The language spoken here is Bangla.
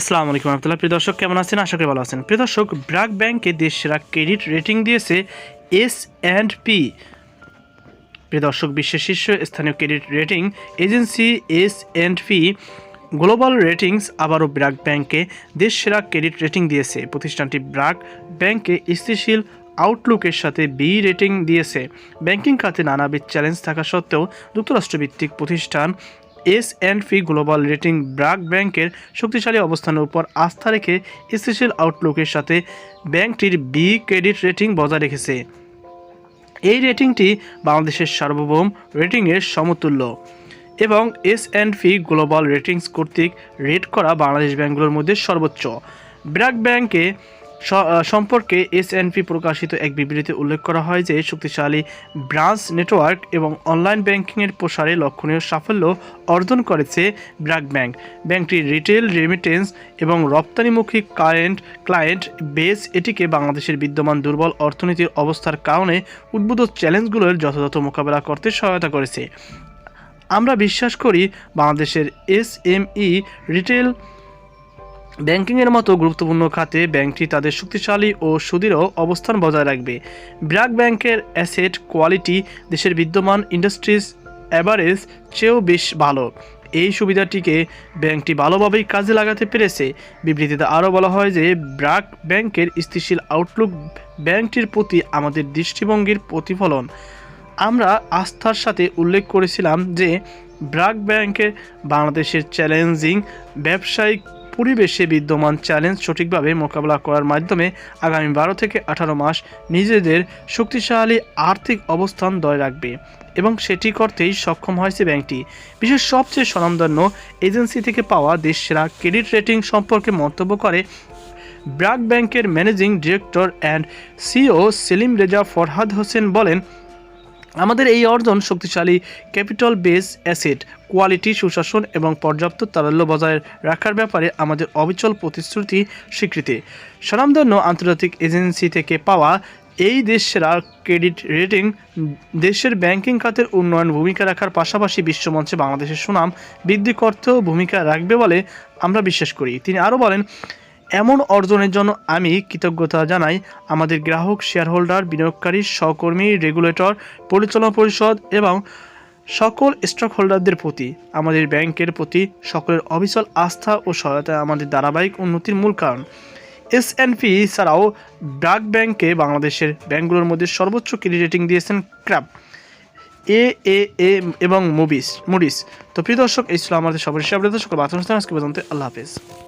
আসসালামু আলাইকুম রহমতুল্লাহ। প্রিয় দর্শক, কেমন আছেন? আশা করি ভালো আছেন। প্রিয় দর্শক ব্র্যাক ব্যাংকে দেশ সেরা ক্রেডিট রেটিং দিয়েছে এস অ্যান্ড পি প্রিয় দর্শক, বিশ্বের শীর্ষ স্থানীয় credit rating agency S and P global ratings আবারও ব্র্যাক ব্যাংকে দেশ সেরা ক্রেডিট রেটিং দিয়েছে। প্রতিষ্ঠানটি ব্র্যাক ব্যাংকে স্থিতিশীল আউটলুকের সাথে বি রেটিং দিয়েছে। ব্যাংকিং খাতে নানাবিধ চ্যালেঞ্জ থাকা সত্ত্বেও যুক্তরাষ্ট্রভিত্তিক প্রতিষ্ঠান S and P global rating BRAC ব্যাংকের শক্তিশালী অবস্থানের উপর আস্থা রেখে স্থিতিশীল আউটলুকের সাথে ব্যাংকটির বি ক্রেডিট রেটিং বজায় রেখেছে। এই রেটিংটি বাংলাদেশের সার্বভৌম রেটিংয়ের সমতুল্য এবং S and P global ratings কর্তৃক রেট করা বাংলাদেশ ব্যাংকগুলোর মধ্যে সর্বোচ্চ। ব্র্যাক ব্যাংকে সম্পর্কে এস এন পি প্রকাশিত এক বিবৃতিতে উল্লেখ করা হয় যে, শক্তিশালী ব্রাঞ্চ নেটওয়ার্ক এবং অনলাইন ব্যাংকিংয়ের প্রসারে লক্ষণীয় সাফল্য অর্জন করেছে ব্র্যাক ব্যাংক। ব্যাংকটির রিটেল রেমিটেন্স এবং রপ্তানিমুখী ক্লায়েন্ট ক্লায়েন্ট বেস, এটিকে বাংলাদেশের বিদ্যমান দুর্বল অর্থনীতির অবস্থার কারণে উদ্ভূত চ্যালেঞ্জগুলোর যথাযথ মোকাবেলা করতে সহায়তা করেছে। আমরা বিশ্বাস করি, বাংলাদেশের এসএমই রিটেল ব্যাংকিংয়ের মতো গুরুত্বপূর্ণ খাতে ব্যাংকটি তাদের শক্তিশালী ও সুদৃঢ় অবস্থান বজায় রাখবে। ব্র্যাক ব্যাংকের অ্যাসেট কোয়ালিটি দেশের বিদ্যমান ইন্ডাস্ট্রিজ অ্যাভারেজ চেয়েও বেশ ভালো। এই সুবিধাটিকে ব্যাংকটি ভালোভাবেই কাজে লাগাতে পেরেছে। বিবৃতিতে আরও বলা হয় যে ব্র্যাক ব্যাংকের স্থিতিশীল আউটলুক ব্যাংকটির প্রতি আমাদের দৃষ্টিভঙ্গির প্রতিফলন। আমরা আস্থার সাথে উল্লেখ করেছিলাম যে ব্র্যাক ব্যাংকের বাংলাদেশের চ্যালেঞ্জিং ব্যবসায়িক পরিবেশে বিদ্যমান চ্যালেঞ্জ সঠিকভাবে মোকাবেলা করার মাধ্যমে আগামী বারো থেকে আঠারো মাস নিজেদের শক্তিশালী আর্থিক অবস্থান ধরে রাখবে এবং সেটি করতেই সক্ষম হয়েছে ব্যাংকটি। বিশ্বের সবচেয়ে স্বনামধন্য এজেন্সি থেকে পাওয়া দেশসেরা ক্রেডিট রেটিং সম্পর্কে মন্তব্য করে ব্র্যাক ব্যাংকের managing director and CEO Selim Reza Farhad Hossain বলেন আমাদের এই অর্জন শক্তিশালী ক্যাপিটাল বেস অ্যাসেট, কোয়ালিটি, সুশাসন এবং পর্যাপ্ত তারল্য বজায় রাখার ব্যাপারে আমাদের অবিচল প্রতিশ্রুতি স্বীকৃতি। স্বনামধন্য আন্তর্জাতিক এজেন্সি থেকে পাওয়া এই দেশেরা ক্রেডিট রেটিং, দেশের ব্যাংকিং খাতের উন্নয়ন ভূমিকা রাখার পাশাপাশি বিশ্বমঞ্চে বাংলাদেশের সুনাম বৃদ্ধি করতেও ভূমিকা রাখবে বলে আমরা বিশ্বাস করি। তিনি আরও বলেন এমন অর্জনের জন্য আমি কৃতজ্ঞতা জানাই আমাদের গ্রাহক শেয়ারহোল্ডার বিনিয়োগকারী, সহকর্মী রেগুলেটর পরিচালনা পরিষদ এবং সকল স্টক হোল্ডারদের প্রতি, আমাদের ব্যাংকের প্রতি সকলের অবিচল আস্থা ও সহায়তা আমাদের ধারাবাহিক উন্নতির মূল কারণ। এস পি ছাড়াও ব্র্যাক ব্যাংকে বাংলাদেশের ব্যাংকগুলোর মধ্যে সর্বোচ্চ ক্রেডিট রেটিং দিয়েছেন ক্র্যাপ এ এ এবং মুভিস, মুডিস। তো প্রিয় দর্শক, এই ছিল আমাদের সবার হিসাবে সকল অনুষ্ঠান আজকে পর্যন্ত আল্লাহ হাফেজ।